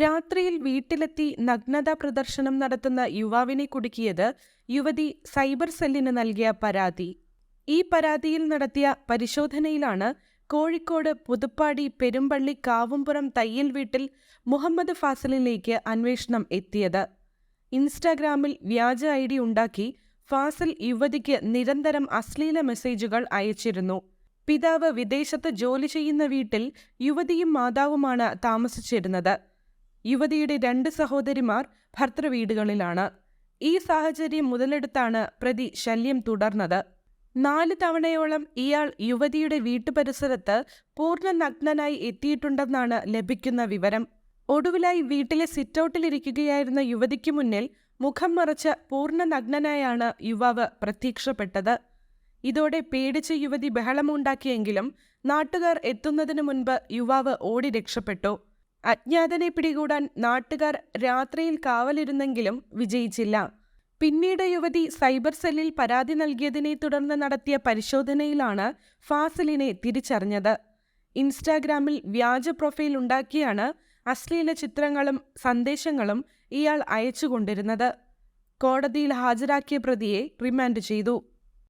രാത്രിയിൽ വീട്ടിലെത്തി നഗ്നതാ പ്രദർശനം നടത്തുന്ന യുവാവിനെ കുടുക്കിയത് യുവതി സൈബർ സെല്ലിന് നൽകിയ പരാതി. ഈ പരാതിയിൽ നടത്തിയ പരിശോധനയിലാണ് കോഴിക്കോട് പുതുപ്പാടി പെരുമ്പള്ളി കാവുംപുറം തയ്യൽ വീട്ടിൽ മുഹമ്മദ് ഫാസലിലേക്ക് അന്വേഷണം എത്തിയത്. ഇൻസ്റ്റാഗ്രാമിൽ വ്യാജ ഐ ഡി ഉണ്ടാക്കി ഫാസിൽ യുവതിക്ക് നിരന്തരം അശ്ലീല മെസ്സേജുകൾ അയച്ചിരുന്നു. പിതാവ് വിദേശത്ത് ജോലി ചെയ്യുന്ന വീട്ടിൽ യുവതിയും മാതാവുമാണ് താമസിച്ചിരുന്നത്. യുവതിയുടെ രണ്ട് സഹോദരിമാർ ഭർത്തൃവീടുകളിലാണ് ഈ സാഹചര്യം മുതലെടുത്താണ് പ്രതി ശല്യം തുടർന്നത്. നാല് തവണയോളം ഇയാൾ യുവതിയുടെ വീട്ടുപരിസരത്ത് പൂർണ നഗ്നനായി എത്തിയിട്ടുണ്ടെന്നാണ് ലഭിക്കുന്ന വിവരം. ഒടുവിലായി വീട്ടിലെ സിറ്റൗട്ടിലിരിക്കുകയായിരുന്ന യുവതിക്ക് മുന്നിൽ മുഖം മറച്ച് പൂർണ നഗ്നനായാണ് യുവാവ് പ്രത്യക്ഷപ്പെട്ടത്. ഇതോടെ പേടിച്ച യുവതി ബഹളമുണ്ടാക്കിയെങ്കിലും നാട്ടുകാർ എത്തുന്നതിനു മുൻപ് യുവാവ് ഓടി രക്ഷപ്പെട്ടു. അജ്ഞാതനെ പിടികൂടാൻ നാട്ടുകാർ രാത്രിയിൽ കാവലിരുന്നെങ്കിലും വിജയിച്ചില്ല. പിന്നീട് യുവതി സൈബർ സെല്ലിൽ പരാതി നൽകിയതിനെ തുടർന്ന് നടത്തിയ പരിശോധനയിലാണ് ഫാസിലിനെ തിരിച്ചറിഞ്ഞത്. ഇൻസ്റ്റാഗ്രാമിൽ വ്യാജ പ്രൊഫൈൽ ഉണ്ടാക്കിയാണ് അശ്ലീല ചിത്രങ്ങളും സന്ദേശങ്ങളും ഇയാൾ അയച്ചുകൊണ്ടിരുന്നത്. കോടതിയിൽ ഹാജരാക്കിയ പ്രതിയെ റിമാൻഡ് ചെയ്തു.